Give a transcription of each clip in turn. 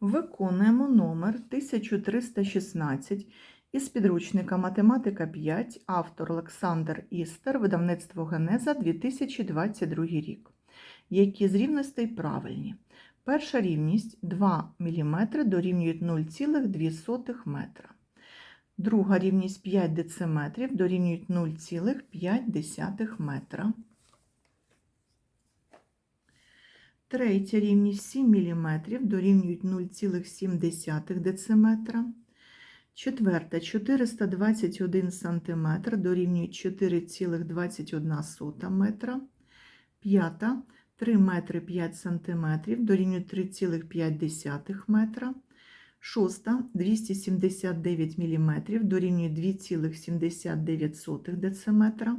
Виконуємо номер 1316 із підручника Математика 5, автор Олександр Істер, видавництво Генеза 2022 рік. Які з рівностей правильні? Перша рівність 2 мм дорівнюють 0,2 метра. Друга рівність 5 дециметрів дорівнюють 0,5 метра. Третя рівність 7 мм дорівнюють 0,7 дециметра. Четверта 421 см дорівнюють 4,21 метра. П'ята 3 метри 5 см дорівнюють 3,5 метра. Шоста 279 мм дорівнює 2,79 дециметра.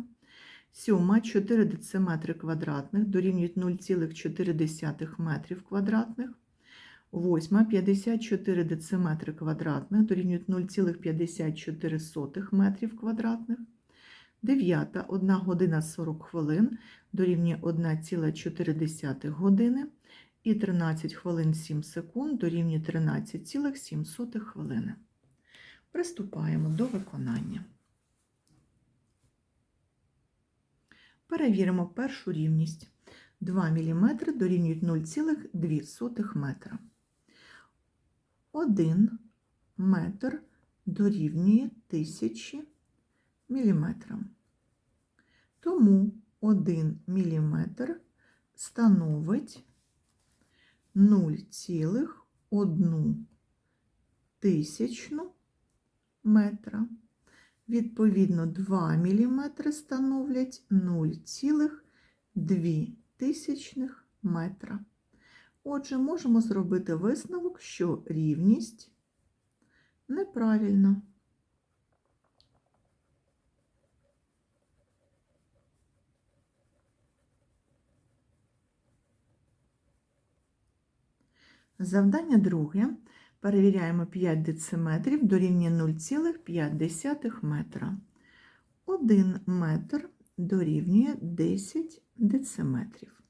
Сьома 4 дециметри квадратних дорівнюють 0,4 метрів квадратних. Восьма 54 дециметри квадратних дорівнюють 0,54 метрів квадратних. Дев'ята 1 година 40 хвилин дорівнює 1,4 години. І 13 хвилин 7 секунд дорівнює 13,7 хвилини. Приступаємо до виконання. Перевіримо першу рівність. 2 мм дорівнюють 0,2 метра. 1 метр дорівнює 1000 мм. Тому 1 мм становить 0,1 тисячну метра. Відповідно, 2 мм становлять 0,2 тисячних метра. Отже, можемо зробити висновок, що рівність неправильна. Завдання друге. Перевіряємо 5 дециметрів дорівнює 0,5 метра. 1 метр дорівнює 10 дециметрів.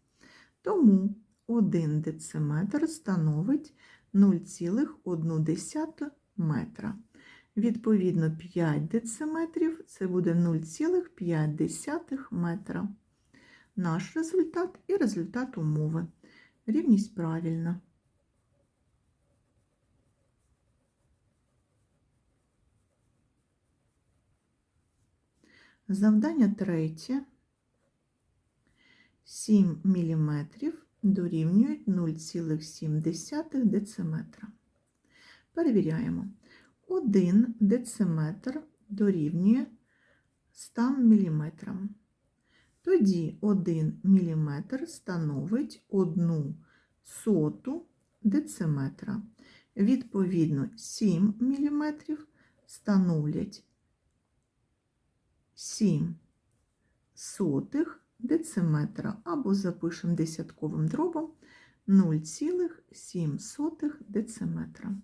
Тому 1 дециметр становить 0,1 метра. Відповідно, 5 дециметрів це буде 0,5 метра. Наш результат і результат умови. Рівність правильна. Завдання третє. 7 мм дорівнюють 0,7 дециметра. Перевіряємо. 1 дециметр дорівнює 100 мм. Тоді 1 мм становить 1 соту дециметра. Відповідно, 7 мм становлять 7 сотих дециметра або запишемо десятковим дробом 0,7 дециметра.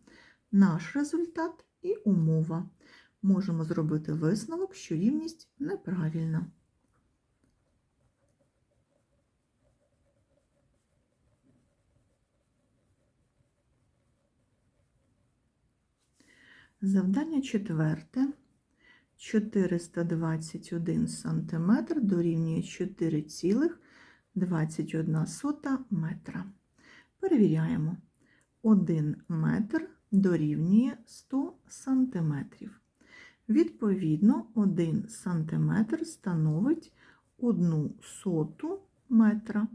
Наш результат і умова. Можемо зробити висновок, що рівність неправильна. Завдання четверте. 421 см дорівнює 4,21 метра. Перевіряємо. 1 метр дорівнює 100 см. Відповідно, 1 см становить 1 соту метра.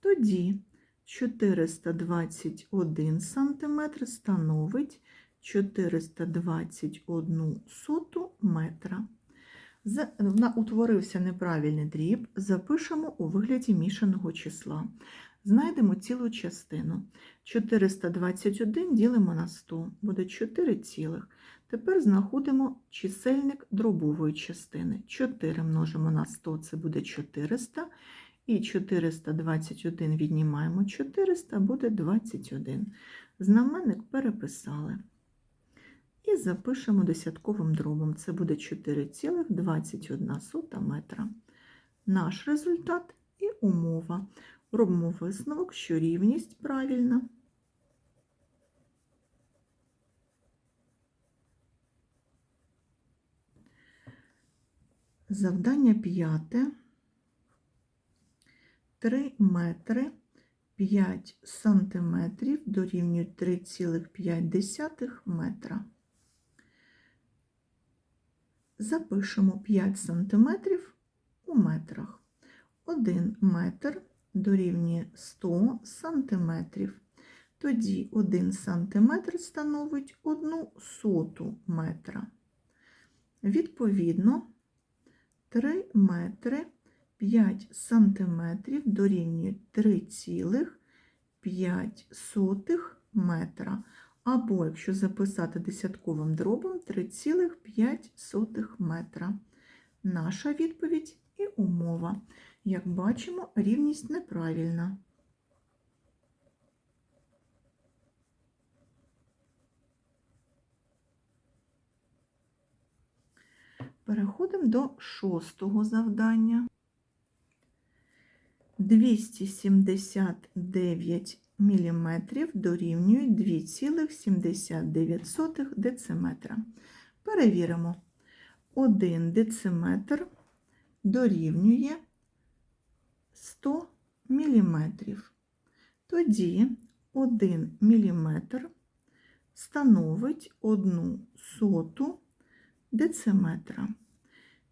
Тоді 421 см становить 421 соту метра. Утворився неправильний дріб, запишемо у вигляді мішаного числа. Знайдемо цілу частину. 421 ділимо на 100, буде 4 цілих. Тепер знаходимо чисельник дробової частини. 4 множимо на 100, це буде 400. І 421 віднімаємо 400, буде 21. Знаменник переписали і запишемо десятковим дробом. Це буде 4,21 метра. Наш результат і умова. Робимо висновок, що рівність правильна. Завдання п'яте. 3 метри 5 сантиметрів дорівнюють 3,5 метра. Запишемо 5 сантиметрів у метрах. 1 метр дорівнює 100 сантиметрів. Тоді 1 сантиметр становить 1 соту метра. Відповідно, 3 метри 5 сантиметрів дорівнює 3,5 метра. Або, якщо записати десятковим дробом, 3,5 метра. Наша відповідь і умова. Як бачимо, рівність неправильна. Переходимо до шостого завдання. 279 мм дорівнюють 2,79 дециметра. Перевіримо. 1 дециметр дорівнює 100 мм. Тоді 1 мм становить 1 соту дециметра.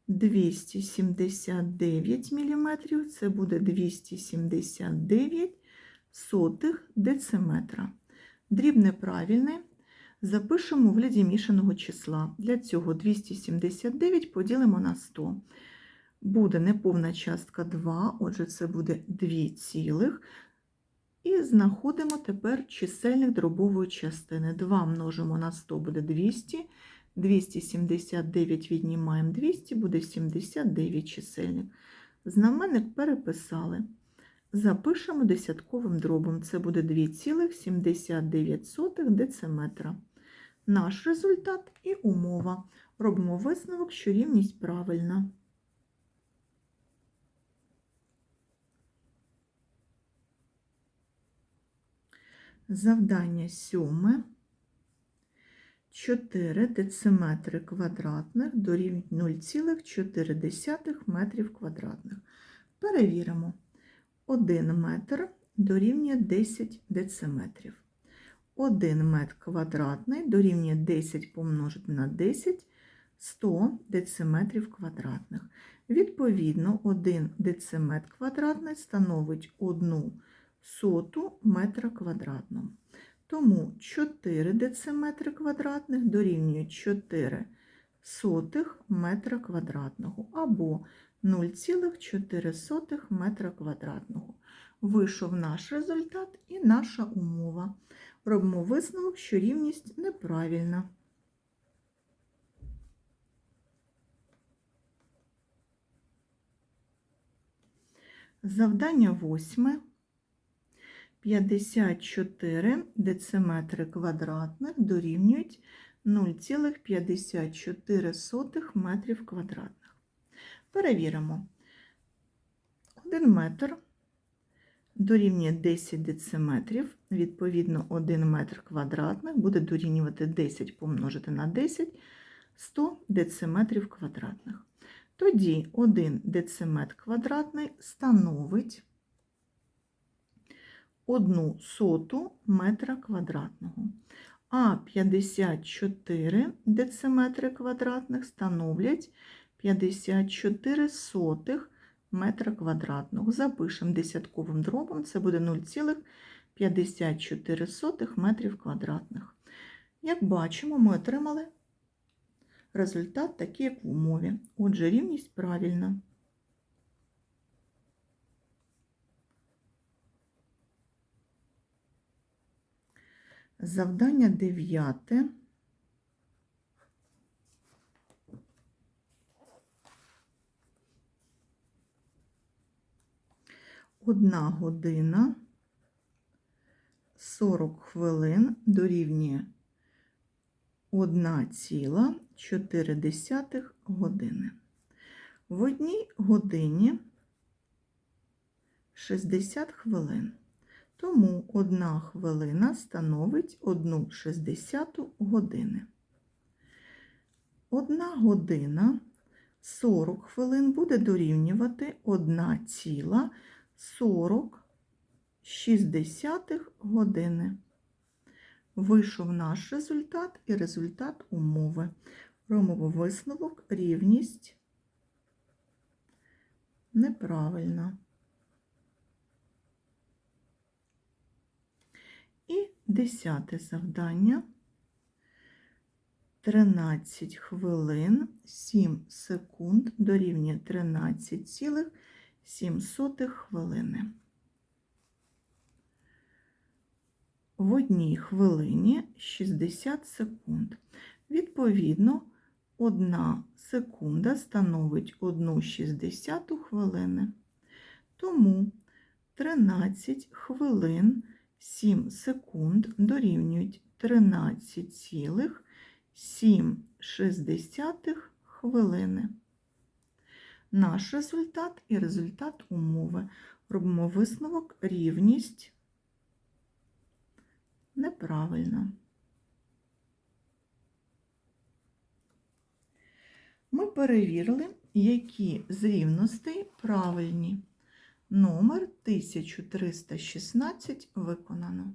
279 мм це буде 279 сотих дециметра. Дрібне правильне запишемо в вигляді мішаного числа. Для цього 279 поділимо на 100. Буде неповна частка 2, отже, це буде 2 цілих. І знаходимо тепер чисельник дробової частини. 2 множимо на 100 буде 200. 279 віднімаємо 200, буде 79 чисельник. Знаменник переписали. Запишемо десятковим дробом. Це буде 2,79 дециметра. Наш результат і умова. Робимо висновок, що рівність правильна. Завдання сьоме. 4 дециметри квадратних дорівнюють 0,4 метрів квадратних. Перевіримо. 1 метр дорівнює 10 дециметрів. 1 метр квадратний дорівнює 10 помножити на 10 100 дециметрів квадратних. Відповідно, 1 дециметр квадратний становить 1 соту метра квадратного. Тому 4 дециметри квадратних дорівнює 4 сотих метра квадратного або 0,4 метра квадратного. Вийшов наш результат і наша умова. Робимо висновок, що рівність неправильна. Завдання восьме. 54 дециметри квадратних дорівнюють 0,54 метрів квадратних. Перевіримо. 1 метр дорівнює 10 дециметрів, відповідно, 1 метр квадратних буде дорівнювати 10 помножити на 10 100 дециметрів квадратних. Тоді 1 дециметр квадратний становить 1 соту метра квадратного, а 54 дециметри квадратних становлять 54 сотих метра квадратного. Запишемо десятковим дробом, це буде 0,54 метрів квадратних. Як бачимо, ми отримали результат такий, як в умові. Отже, рівність правильна. Завдання дев'яте. Одна година 40 хвилин дорівнює 1,4 години. В одній годині 60 хвилин. Тому одна хвилина становить 1,60 години. Одна година 40 хвилин буде дорівнювати 1,40 години. Вийшов наш результат і результат умови. Робимо висновок, рівність неправильна. І десяте завдання. 13 хвилин 7 секунд дорівнює 13,7 хвилини. В одній хвилині 60 секунд. Відповідно, 1 секунда становить 1,60 хвилини. Тому 13 хвилин 7 секунд дорівнюють 13,7 хвилини. Наш результат і результат умови. Робимо висновок рівність неправильно. Ми перевірили, які з рівностей правильні. Номер 1316 виконано.